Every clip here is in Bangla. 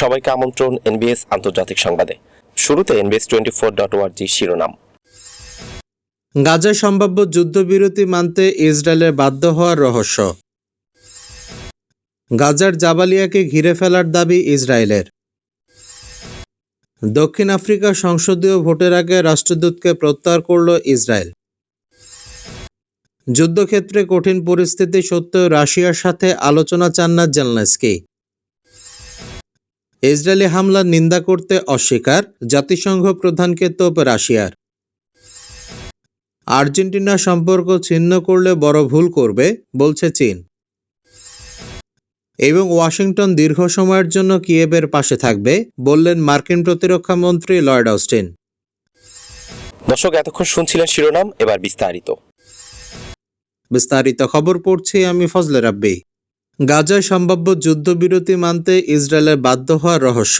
সবাইকে আমন্ত্রণ এনবিএস আন্তর্জাতিক সংবাদে। শুরুতে এনবিএস টোয়েন্টি ফোর ডট ওয়ার্জি শিরোনাম। গাজায় সম্ভাব্য যুদ্ধবিরতি মানতে ইসরায়েলের বাধ্য হওয়ার রহস্য। গাজার জাবালিয়াকে ঘিরে ফেলার দাবি ইসরায়েলের। দক্ষিণ আফ্রিকা সংসদীয় ভোটের আগে রাষ্ট্রদূতকে প্রত্যাহার করল ইসরায়েল। যুদ্ধক্ষেত্রে কঠিন পরিস্থিতি সত্ত্বেও রাশিয়ার সাথে আলোচনা চান না জেলনেস্কি। ইসরায়েলি হামলার নিন্দা করতে অস্বীকার জাতিসংঘ প্রধানকে তোপ রাশিয়ার। আর্জেন্টিনা সম্পর্ক ছিন্ন করলে বড় ভুল করবে বলছে চীন। এবং ওয়াশিংটন দীর্ঘ সময়ের জন্য কিয়েবের পাশে থাকবে বললেন মার্কিন প্রতিরক্ষা মন্ত্রী লয়েড অস্টিন। দর্শক এতক্ষণ শুনছিলেন শিরোনাম এবার বিস্তারিত। বিস্তারিত খবর পড়ছি আমি ফজলে রাব্বি। গাজায় সম্ভাব্য যুদ্ধবিরতি মানতে ইসরায়েলের বাধ্য হওয়ার রহস্য।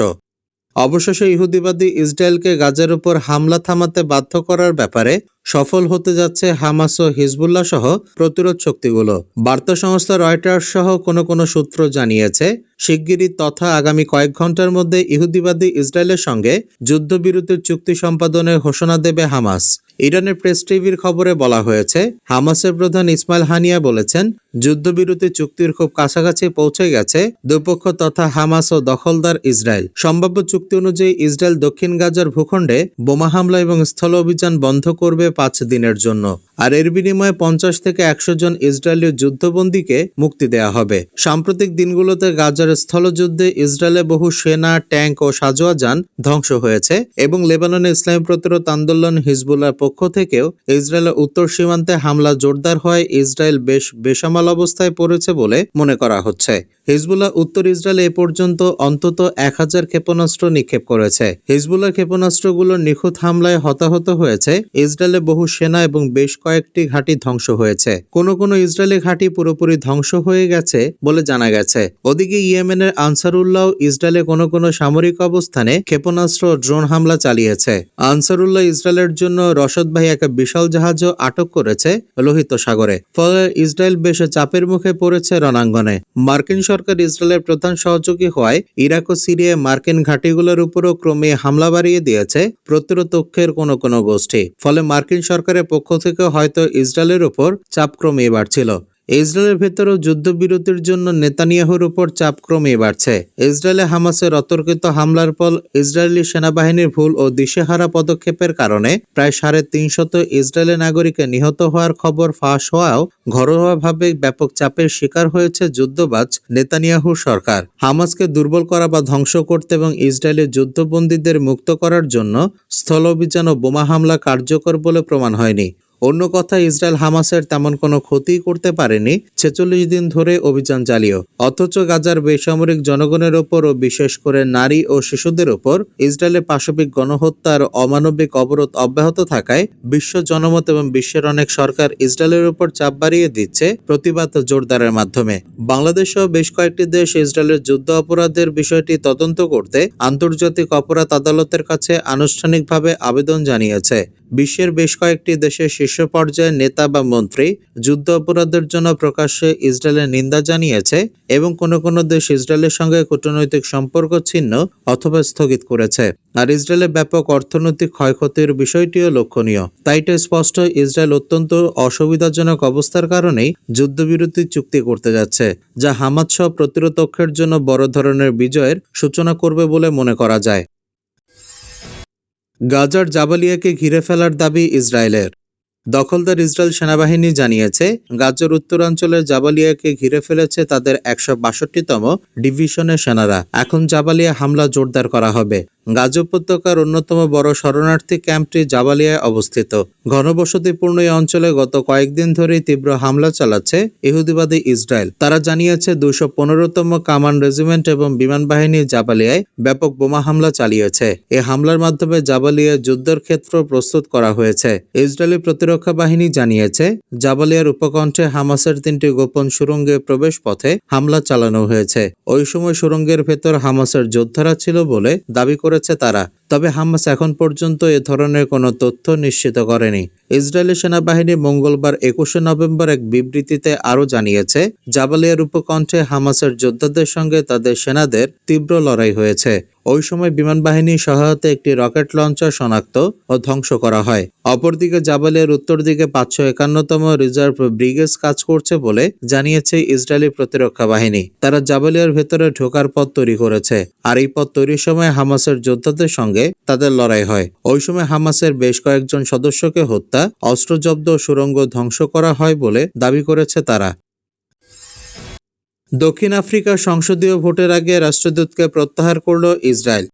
অবশেষে ইহুদিবাদী ইসরায়েলকে গাজার উপর হামলা থামাতে বাধ্য করার ব্যাপারে সফল হতে যাচ্ছে হামাস ও হিজবুল্লাহ সহ প্রতিরোধ শক্তিগুলো। বার্তা সংস্থা রয়টার্স সহ কোনো কোনো সূত্র জানিয়েছে, শিগগিরই তথা আগামী কয়েক ঘণ্টার মধ্যে ইহুদিবাদী ইসরায়েলের সঙ্গে যুদ্ধবিরতির চুক্তি সম্পাদনের ঘোষণা দেবে হামাস। ইরানের প্রেস টিভির খবরে বলা হয়েছে, হামাসের প্রধান ইসমাইল হানিয়া বলেছেন, যুদ্ধবিরতি চুক্তির খুব কাছাকাছি পৌঁছে গেছে দুপক্ষ তথা হামাস ও দখলদার ইসরায়েল। সম্ভাব্য চুক্তি অনুযায়ী ইসরায়েল দক্ষিণ গাজার ভূখণ্ডে বোমা হামলা এবং স্থল অভিযান বন্ধ করবে পাঁচ দিনের জন্য। আর এর বিনিময়ে পঞ্চাশ থেকে একশো জন ইসরায়েলীয় যুদ্ধবন্দীকে মুক্তি দেওয়া হবে। সাম্প্রতিক দিনগুলোতে গাজার স্থলযুদ্ধে ইসরায়েলে বহু সেনা, ট্যাঙ্ক ও সাজোয়া যান ধ্বংস হয়েছে এবং লেবাননে ইসলামী প্রতিরোধ আন্দোলন হিজবুল্লার পক্ষ থেকেও ইসরায়েলের উত্তর সীমান্তে হামলা জোরদার হয় ইসরায়েল বেশ বেসামাল অবস্থায় পড়েছে বলে মনে করা হচ্ছে। হিজবুল্লাহ উত্তর ইসরায়েল এ পর্যন্ত অন্তত এক হাজার ক্ষেপণাস্ত্র নিক্ষেপ করেছে। হিজবুল্লাহ ক্ষেপণাস্ত্রগুলোর নিখুঁত হামলায় হতাহত হয়েছে ইসরায়েলে বহু সেনা এবং বেশ কয়েকটি ঘাঁটি ধ্বংস হয়েছে। কোনো কোনো ইসরায়েলি ঘাঁটি পুরোপুরি ধ্বংস হয়ে গেছে বলে জানা গেছে। ওদিকে ইয়েমেনের আনসারুল্লাহ ইসরায়েলে কোনো কোনো সামরিক অবস্থানে ক্ষেপণাস্ত্র ড্রোন হামলা চালিয়েছে। আনসারুল্লাহ ইসরায়েলের জন্য রসদবাহী এক বিশাল জাহাজও আটক করেছে লোহিত সাগরে। ফলে ইসরায়েল বেশ চাপের মুখে পড়েছে রণাঙ্গনে। মার্কিন সরকার ইসরায়েলের প্রধান সহযোগী হওয়ায় ইরাক ও সিরিয়ায় মার্কিন ঘাঁটিগুলোর উপরও ক্রমে হামলা বাড়িয়ে দিয়েছে প্রতিরোধ পক্ষের কোনো কোনো গোষ্ঠী। ফলে মার্কিন সরকারের পক্ষ থেকে হয়তো ইসরায়েলের উপর চাপ ক্রমেই বাড়ছিল। ইসরায়েলের ভেতরেও যুদ্ধবিরতির জন্য নেতানিয়াহুর উপর চাপ ক্রমে বাড়ছে। ইসরায়েলে হামাসের অতর্কিত হামলার ফল ইসরায়েলি সেনাবাহিনীর ভুল ও দিশেহারা পদক্ষেপের কারণে প্রায় সাড়ে তিনশত ইসরায়েলি নাগরিকের নিহত হওয়ার খবর ফাঁস হওয়াও ঘরোয়াভাবে ব্যাপক চাপের শিকার হয়েছে যুদ্ধবাজ নেতানিয়াহু সরকার। হামাসকে দুর্বল করা বা ধ্বংস করতে এবং ইসরায়েলের যুদ্ধবন্দীদের মুক্ত করার জন্য স্থল অভিযান ও বোমা হামলা কার্যকর বলে প্রমাণ হয়নি। অন্য কথা ইসরায়েল হামাসের তেমন কোনো ক্ষতি করতে পারেনি, ছেচল্লিশ দিন ধরে অভিযান চালিয়েও। অথচ গাজার বেসামরিক জনগণের ওপর ও বিশেষ করে নারী ও শিশুদের ওপর ইসরায়েলের পাশবিক গণহত্যার অমানবিক অবরোধ অব্যাহত থাকায় বিশ্ব জনমত এবং বিশ্বের অনেক সরকার ইসরায়েলের উপর চাপ বাড়িয়ে দিচ্ছে প্রতিবাদ জোরদারের মাধ্যমে। বাংলাদেশ সহ বেশ কয়েকটি দেশ ইসরায়েলের যুদ্ধ অপরাধের বিষয়টি তদন্ত করতে আন্তর্জাতিক অপরাধ আদালতের কাছে আনুষ্ঠানিকভাবে আবেদন জানিয়েছে। বিশ্বের বেশ কয়েকটি দেশের শীর্ষ পর্যায়ের নেতা বা মন্ত্রী যুদ্ধ অপরাধের জন্য প্রকাশ্যে ইসরায়েলের নিন্দা জানিয়েছে এবং কোনো কোনো দেশ ইসরায়েলের সঙ্গে কূটনৈতিক সম্পর্ক ছিন্ন অথবা স্থগিত করেছে। আর ইসরায়েলের ব্যাপক অর্থনৈতিক ক্ষয়ক্ষতির বিষয়টিও লক্ষণীয়। তাই এটা স্পষ্ট, ইসরায়েল অত্যন্ত অসুবিধাজনক অবস্থার কারণেই যুদ্ধবিরতি চুক্তি করতে যাচ্ছে, যা হামাদ সহ প্রতিরোধকের জন্য বড় ধরনের বিজয়ের সূচনা করবে বলে মনে করা যায়। গাজার জাবালিয়াকে ঘিরে ফেলার দাবি ইসরায়েলের। দখলদার ইসরায়েল সেনাবাহিনী জানিয়েছে, গাজার উত্তরাঞ্চলের জাবালিয়াকে ঘিরে ফেলেছে তাদের একশো বাষট্টিতম ডিভিশনের সেনারা। এখন জাবালিয়া হামলা জোরদার করা হবে। গাজা উপত্যকার অন্যতম বড় শরণার্থী ক্যাম্পটি জাবালিয়ায় অবস্থিত। ঘনবসতিপূর্ণ এই অঞ্চলে গত কয়েকদিন ধরেই তীব্র হামলা চালাচ্ছে ইহুদিবাদী ইসরায়েল। তারা জানিয়েছে দুশো পনেরোতম কামান রেজিমেন্ট এবং বিমান বাহিনী জাবালিয়ায় ব্যাপক বোমা হামলা চালিয়েছে। এই হামলার মাধ্যমে জাবালিয়া যুদ্ধের ক্ষেত্র প্রস্তুত করা হয়েছে। ইসরায়েলি প্রতিরক্ষা বাহিনী জানিয়েছে, জাবালিয়ার উপকণ্ঠে হামাসের তিনটি গোপন সুরঙ্গে প্রবেশ পথে হামলা চালানো হয়েছে। ওই সময় সুরঙ্গের ভেতর হামাসের যোদ্ধারা ছিল বলে দাবি করেছে তারা। তবে হামাস এখন পর্যন্ত এ ধরনের কোনো তথ্য নিশ্চিত করেনি। ইসরায়েলি সেনাবাহিনী মঙ্গলবার একুশে নভেম্বর এক বিবৃতিতে আরও জানিয়েছে জাবালিয়ার উপকণ্ঠে হামাসের যোদ্ধাদের সঙ্গে তাদের সেনাদের তীব্র লড়াই হয়েছে। ওই সময় বিমান বাহিনীর সহায়তায় একটি রকেট লঞ্চার শনাক্ত ও ধ্বংস করা হয়। অপরদিকে জাবালিয়ার উত্তর দিকে পাঁচশো একান্নতম রিজার্ভ ব্রিগেড কাজ করছে বলে জানিয়েছে ইসরায়েলি প্রতিরক্ষা বাহিনী। তারা জাবালিয়ার ভেতরে ঢোকার পথ তৈরি করেছে। আর এই পথ তৈরির সময় হামাসের যোদ্ধাদের সঙ্গে তাদের লড়াই হয়। ওই সময় হামাসের বেশ কয়েকজন সদস্যকে হত্যা, অস্ত্রজব্দ ও সুড়ঙ্গ ধ্বংস করা হয় বলে দাবি করেছে তারা। দক্ষিণ আফ্রিকার সংসদীয় ভোটের আগে রাষ্ট্রদূতকে প্রত্যাহার করল ইসরায়েল।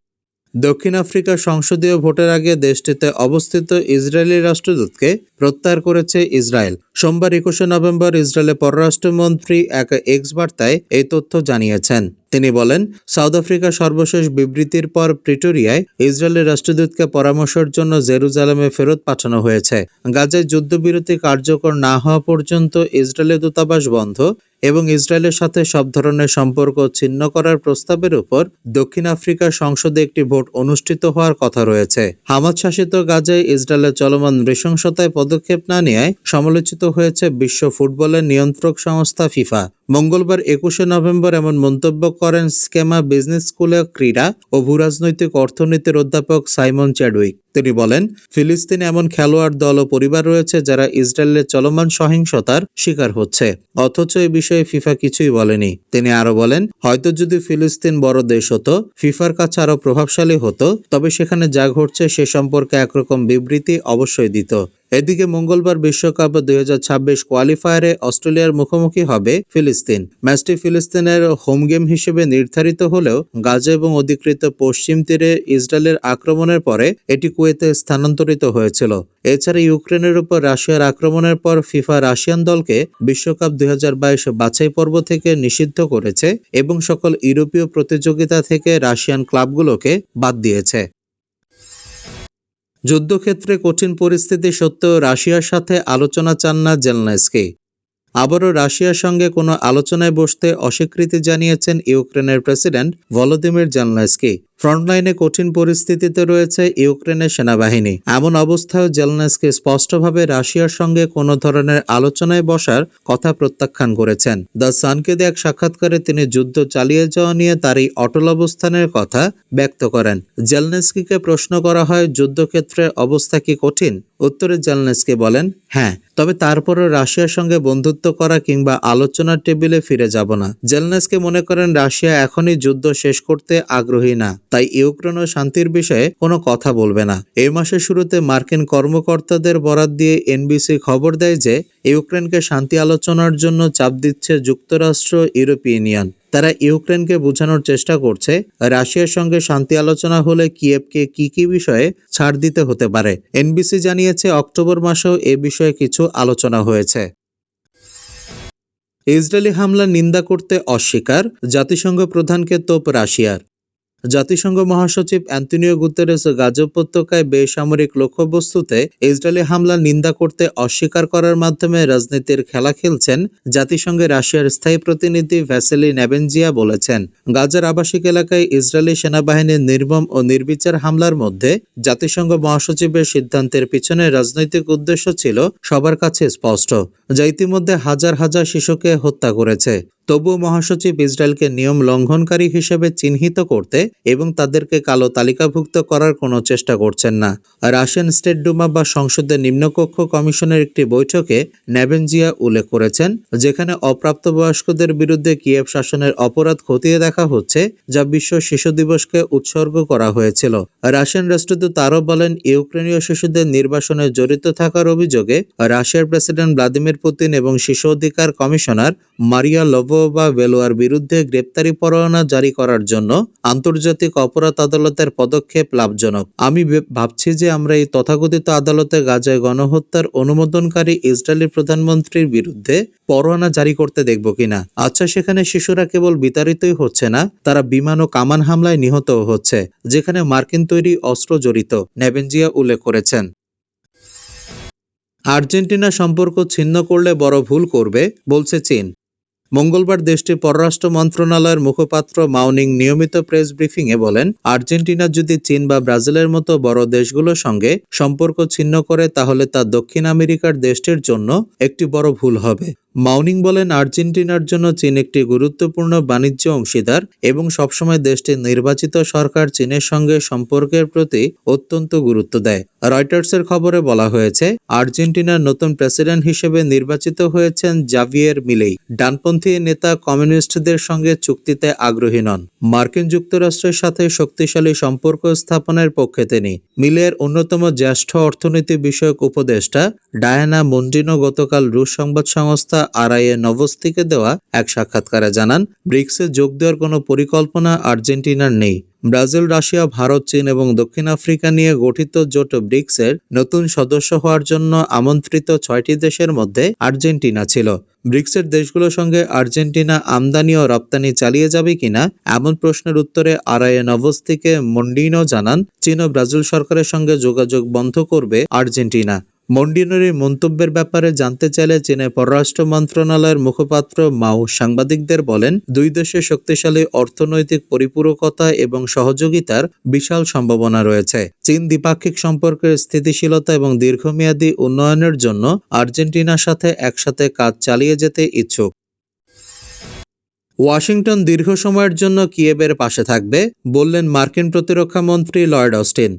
দক্ষিণ আফ্রিকার সংসদীয় ভোটের আগে দেশটিতে অবস্থিত ইসরায়েলি রাষ্ট্রদূতকে প্রত্যাহার করেছে ইসরায়েল। সোমবার একুশে নভেম্বর ইসরায়েলের পররাষ্ট্রমন্ত্রী এক এক্স বার্তায় এই তথ্য জানিয়েছেন। তিনি বলেন, সাউথ আফ্রিকার সর্বশেষ বিবৃতির পর প্রিটোরিয়ায় ইসরায়েলের রাষ্ট্রদূতকে পরামর্শের জন্য জেরুজালেমে ফেরত পাঠানো হয়েছে। গাজায় যুদ্ধবিরতি কার্যকর না হওয়া পর্যন্ত ইসরায়েলের দূতাবাস বন্ধ এবং ইসরায়েলের সাথে সব ধরনের সম্পর্ক ছিন্ন করার প্রস্তাবের উপর দক্ষিণ আফ্রিকার সংসদে একটি ভোট অনুষ্ঠিত হওয়ার কথা রয়েছে। হামাদ শাসিত গাজায় ইসরায়েলের চলমান নৃশংসতায় পদক্ষেপ না নেয় সমালোচিত হয়েছে বিশ্ব ফুটবলের নিয়ন্ত্রক সংস্থা ফিফা। মঙ্গলবার একুশে নভেম্বর এমন মন্তব্য করেন স্কেমা বিজনেস স্কুলের ক্রীড়া ও ভূরাজনৈতিক অর্থনীতির অধ্যাপক সাইমন চ্যাডউইক। তিনি বলেন, ফিলিস্তিনে এমন খেলোয়াড় দল ও পরিবার রয়েছে যারা ইসরায়েলের চলমান সহিংসতার শিকার হচ্ছে। অথচ এ বিষয়ে ফিফা কিছুই বলেনি। তিনি আরও বলেন, হয়তো যদি ফিলিস্তিন বড় দেশ হতো, ফিফার কাছে আরও প্রভাবশালী হতো, তবে সেখানে যা ঘটছে সে সম্পর্কে একরকম বিবৃতি অবশ্যই দিত। এদিকে মঙ্গলবার বিশ্বকাপ দুই হাজার ছাব্বিশ কোয়ালিফায়ারে অস্ট্রেলিয়ার মুখোমুখি হবে ফিলিস্তিন। ম্যাচটি ফিলিস্তিনের হোম গেম হিসেবে নির্ধারিত হলেও গাজা এবং অধিকৃত পশ্চিম তীরে ইসরায়েলের আক্রমণের পরে এটি কুয়েতে স্থানান্তরিত হয়েছিল। এছাড়া ইউক্রেনের উপর রাশিয়ার আক্রমণের পর ফিফা রাশিয়ান দলকে বিশ্বকাপ দুই বাছাই পর্ব থেকে নিষিদ্ধ করেছে এবং সকল ইউরোপীয় প্রতিযোগিতা থেকে রাশিয়ান ক্লাবগুলোকে বাদ দিয়েছে। যুদ্ধক্ষেত্রে কঠিন পরিস্থিতি সত্ত্বেও রাশিয়ার সাথে আলোচনা চান না জেলনাইস্কি আবারও রাশিয়ার সঙ্গে কোনো আলোচনায় বসতে অস্বীকৃতি জানিয়েছেন ইউক্রেনের প্রেসিডেন্ট ভলোদিমির জেলনাইস্কি ফ্রন্টলাইনে কঠিন পরিস্থিতিতে রয়েছে ইউক্রেনের সেনাবাহিনী। এমন অবস্থায় জেলনাইস্কি স্পষ্টভাবে রাশিয়ার সঙ্গে কোনো ধরনের আলোচনায় বসার কথা প্রত্যাখ্যান করেছেন। দ্য সানকে এক সাক্ষাৎকারে তিনি যুদ্ধ চালিয়ে যাওয়া নিয়ে তার এই অটল অবস্থানের কথা ব্যক্ত করেন। জেলনেস্কিকে প্রশ্ন করা হয় যুদ্ধক্ষেত্রে অবস্থা কি কঠিন? উত্তরে জেলনেস্কি বলেন হ্যাঁ। তবে তারপরও রাশিয়ার সঙ্গে বন্ধুত্ব করা কিংবা আলোচনার টেবিলে ফিরে যাব না। জেলনেস্কি মনে করেন, রাশিয়া এখনই যুদ্ধ শেষ করতে আগ্রহী না, তাই ইউক্রেন ও শান্তির বিষয়ে কোনো কথা বলবে না। এই মাসের শুরুতে মার্কিন কর্মকর্তাদের বরাত দিয়ে এনবিসি খবর দেয় যে, ইউক্রেনকে শান্তি আলোচনার জন্য চাপ দিচ্ছে যুক্তরাষ্ট্র, ইউরোপীয় ইউনিয়ন। তারা ইউক্রেনকে বোঝানোর চেষ্টা করছে, রাশিয়ার সঙ্গে শান্তি আলোচনা হলে কিয়েভকে কি কি বিষয়ে ছাড় দিতে হতে পারে। এনবিসি জানিয়েছে, অক্টোবর মাসেও এ বিষয়ে কিছু আলোচনা হয়েছে। ইসরায়েলি হামলা নিন্দা করতে অস্বীকার। জাতিসংঘ প্রধানকে তোপ রাশিয়ার। জাতিসংঘ মহাসচিব অ্যান্টনিও গুতেরেস গাজা উপত্যকায় বেসামরিক লক্ষ্যবস্তুতে ইসরায়েলি হামলা নিন্দা করতে অস্বীকার করার মাধ্যমে রাজনীতির খেলা খেলছেন জাতিসংঘে রাশিয়ার স্থায়ী প্রতিনিধি ভ্যাসেলি নেবেনজিয়া বলেছেন। গাজার আবাসিক এলাকায় ইসরায়েলি সেনাবাহিনীর নির্মম ও নির্বিচার হামলার মধ্যে জাতিসংঘ মহাসচিবের সিদ্ধান্তের পিছনে রাজনৈতিক উদ্দেশ্য ছিল সবার কাছে স্পষ্ট, যা ইতিমধ্যে হাজার হাজার শিশুকে হত্যা করেছে। তবুও মহাসচিব ইসরায়েলকে নিয়ম লঙ্ঘনকারী হিসেবে চিহ্নিত করতে এবং তাদেরকে কালো তালিকাভুক্ত করার কোনো চেষ্টা করছেন না। রাশিয়ান স্টেট ডুমা বা সংসদের নিম্নকক্ষ কমিশনের একটি বৈঠকে নেভেনজিয়া উল্লেখ করেছেন, যেখানে অপ্রাপ্তবয়স্কদের বিরুদ্ধে কিয়েভ শাসনের অপরাধ খতিয়ে দেখা হচ্ছে, যা বিশ্ব শিশু দিবসকে উৎসর্গ করা হয়েছিল। রাশিয়ান রাষ্ট্রদূত আরও বলেন, ইউক্রেনীয় শিশুদের নির্বাসনে জড়িত থাকার অভিযোগে রাশিয়ার প্রেসিডেন্ট ভ্লাদিমির পুতিন এবং শিশু অধিকার কমিশনার মারিয়া লভোভা ভেলোয়ার বিরুদ্ধে গ্রেপ্তারি পরোয়ানা জারি করার জন্য আন্তর্জাতিক অপরাধ আদালতের পদক্ষেপ লাভজনক। আমি ভাবছি যে আমরা এই তথাকথিত আদালতে গাজায় গণহত্যার অনুমোদনকারী ইসরায়েলি প্রধানমন্ত্রীর বিরুদ্ধে পরোয়ানা জারি করতে দেখব কিনা। আচ্ছা সেখানে শিশুরা কেবল বিতাড়িতই হচ্ছে না, তারা বিমান ও কামান হামলায় নিহতও হচ্ছে, যেখানে মার্কিন তৈরি অস্ত্র জড়িত, নেভেনজিয়া উল্লেখ করেছেন। আর্জেন্টিনা সম্পর্ক ছিন্ন করলে বড় ভুল করবে, বলছে চীন। মঙ্গলবার দেশটির পররাষ্ট্র মন্ত্রণালয়ের মুখপাত্র মাউনিং নিয়মিত প্রেস ব্রিফিংয়ে বলেন, আর্জেন্টিনা যদি চীন বা ব্রাজিলের মতো বড় দেশগুলোর সঙ্গে সম্পর্ক ছিন্ন করে, তাহলে তা দক্ষিণ আমেরিকার দেশটির জন্য একটি বড় ভুল হবে। মাউনিং বলেন আর্জেন্টিনার জন্য চীন একটি গুরুত্বপূর্ণ বাণিজ্য অংশীদার এবং সবসময় দেশটির নির্বাচিত সরকার চীনের সঙ্গে সম্পর্কের প্রতি অত্যন্ত গুরুত্ব দেয়। রয়টার্সের খবরে বলা হয়েছে, আর্জেন্টিনার নতুন প্রেসিডেন্ট হিসেবে নির্বাচিত হয়েছেন জাভিয়ের মিলেই। ডানপন্থী নেতা কমিউনিস্টদের সঙ্গে চুক্তিতে আগ্রহী নন। মার্কিন যুক্তরাষ্ট্রের সাথে শক্তিশালী সম্পর্ক স্থাপনের পক্ষে তিনি। মিলের অন্যতম জ্যেষ্ঠ অর্থনীতি বিষয়ক উপদেষ্টা ডায়ানা মন্ডিনো গতকাল রুশ সংবাদ সংস্থা আরআইএ নভস্তিকে দেওয়া এক সাক্ষাৎকারে জানান, ব্রিক্সে যোগ দেওয়ার কোনো পরিকল্পনা আর্জেন্টিনার নেই। ব্রাজিল, রাশিয়া, ভারত, চীন এবং দক্ষিণ আফ্রিকা নিয়ে গঠিত জোট ব্রিক্সের নতুন সদস্য হওয়ার জন্য আমন্ত্রিত ছয়টি দেশের মধ্যে আর্জেন্টিনা ছিল। ব্রিক্সের দেশগুলোর সঙ্গে আর্জেন্টিনা আমদানি ও রপ্তানি চালিয়ে যাবে কিনা, এমন প্রশ্নের উত্তরে আরআইএ নভস্তিকে মন্ডিনো জানান, চীন ও ব্রাজিল সরকারের সঙ্গে যোগাযোগ বন্ধ করবে আর্জেন্টিনা। মন্ডিনোর এই মন্তব্যের ব্যাপারে জানতে চাইলে চীনের পররাষ্ট্র মন্ত্রণালয়ের মুখপাত্র মাও সাংবাদিকদের বলেন, দুই দেশের শক্তিশালী অর্থনৈতিক পরিপূরকতা এবং সহযোগিতার বিশাল সম্ভাবনা রয়েছে। চীন দ্বিপাক্ষিক সম্পর্কের স্থিতিশীলতা এবং দীর্ঘমেয়াদী উন্নয়নের জন্য আর্জেন্টিনার সাথে একসাথে কাজ চালিয়ে যেতে ইচ্ছুক। ওয়াশিংটন দীর্ঘ সময়ের জন্য কিয়েবের পাশে থাকবে, বললেন মার্কিন প্রতিরক্ষা মন্ত্রী লয়েড অস্টিন।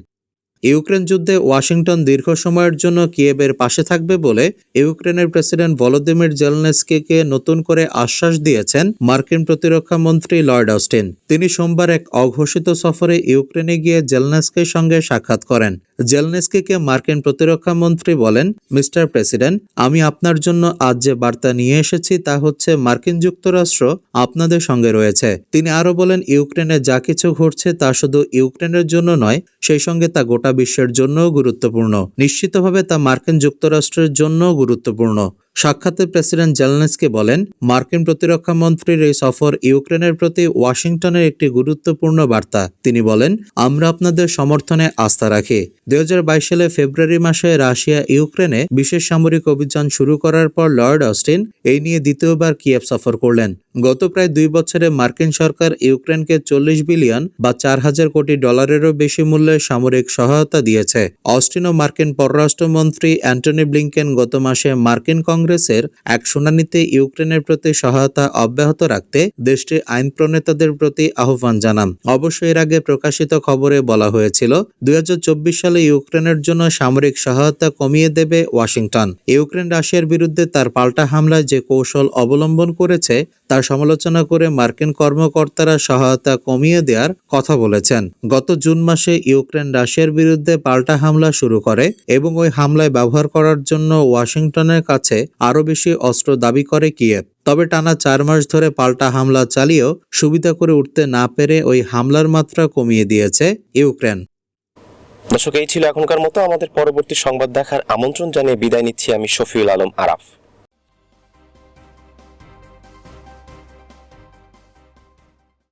ইউক্রেন যুদ্ধে ওয়াশিংটন দীর্ঘ সময়ের জন্য কিয়েবের পাশে থাকবে বলে ইউক্রেনের প্রেসিডেন্ট ভলোদিমির জেলনেস্কিকে নতুন করে আশ্বাস দিয়েছেন মার্কিন প্রতিরক্ষা মন্ত্রী লয়েড অস্টিন। তিনি সোমবার এক অঘোষিত সফরে ইউক্রেনে গিয়ে জেলনেস্কির সঙ্গে সাক্ষাৎ করেন। জেলনেস্কিকে মার্কিন প্রতিরক্ষা মন্ত্রী বলেন, মিস্টার প্রেসিডেন্ট, আমি আপনার জন্য আজ যে বার্তা নিয়ে এসেছি তা হচ্ছে মার্কিন যুক্তরাষ্ট্র আপনাদের সঙ্গে রয়েছে। তিনি আরও বলেন, ইউক্রেনে যা কিছু ঘটছে তা শুধু ইউক্রেনের জন্য নয়, সেই সঙ্গে তা গোটা বিশ্বের জন্য গুরুত্বপূর্ণ। নিশ্চিতভাবে তা মার্কিন যুক্তরাষ্ট্রের জন্য গুরুত্বপূর্ণ। সাক্ষাতে প্রেসিডেন্ট জেলনেসকে বলেন, মার্কিন প্রতিরক্ষা মন্ত্রীর এই সফর ইউক্রেনের প্রতি ওয়াশিংটনের একটি গুরুত্বপূর্ণ বার্তা। তিনি বলেন, আমরা আপনাদের সমর্থনে আস্থা রাখি। দুই সালে ফেব্রুয়ারি মাসে রাশিয়া ইউক্রেনে বিশেষ সামরিক অভিযান শুরু করার পর লর্ড অস্টিন এই নিয়ে দ্বিতীয়বার কিয়েভ সফর করলেন। গত প্রায় দুই বছরে মার্কিন সরকার ইউক্রেনকে চল্লিশ বিলিয়ন বা চার হাজার কোটি ডলারেরও বেশি মূল্যের সামরিক সহায়তা দিয়েছে। অস্টিন ও মার্কিন পররাষ্ট্রমন্ত্রী অ্যান্টনি ব্লিংকেন গত মাসে মার্কিন কংগ্রেসের এক শুনানিতে ইউক্রেনের প্রতি সহায়তা অব্যাহত রাখতে দেশটির আইন প্রণেতাদের প্রতি আহ্বান জানান। অবশ্য এর আগে প্রকাশিত খবরে বলা হয়েছিল, দুই হাজার চব্বিশ সালে ইউক্রেনের জন্য সামরিক সহায়তা কমিয়ে দেবে ওয়াশিংটন। ইউক্রেন রাশিয়ার বিরুদ্ধে তার পাল্টা হামলায় যে কৌশল অবলম্বন করেছে, তার সমালোচনা করে মার্কিন কর্মকর্তারা সহায়তা কমিয়ে দেওয়ার কথা বলেছেন। গত জুন মাসে ইউক্রেন রাশিয়ার বিরুদ্ধে পাল্টা হামলা শুরু করে এবং ওই হামলায় ব্যবহার করার জন্য ওয়াশিংটনের কাছে আরও বেশি অস্ত্র দাবি করে কিয়েভ। তবে টানা চার মাস ধরে পাল্টা হামলা চালিয়েও সুবিধা করে উঠতে না পেরে ওই হামলার মাত্রা কমিয়ে দিয়েছে ইউক্রেন। দর্শক, এই ছিল এখনকার মতো। আমাদের পরবর্তী সংবাদ দেখার আমন্ত্রণ জানিয়ে বিদায় নিচ্ছি আমি শফিউল আলম আরাফ।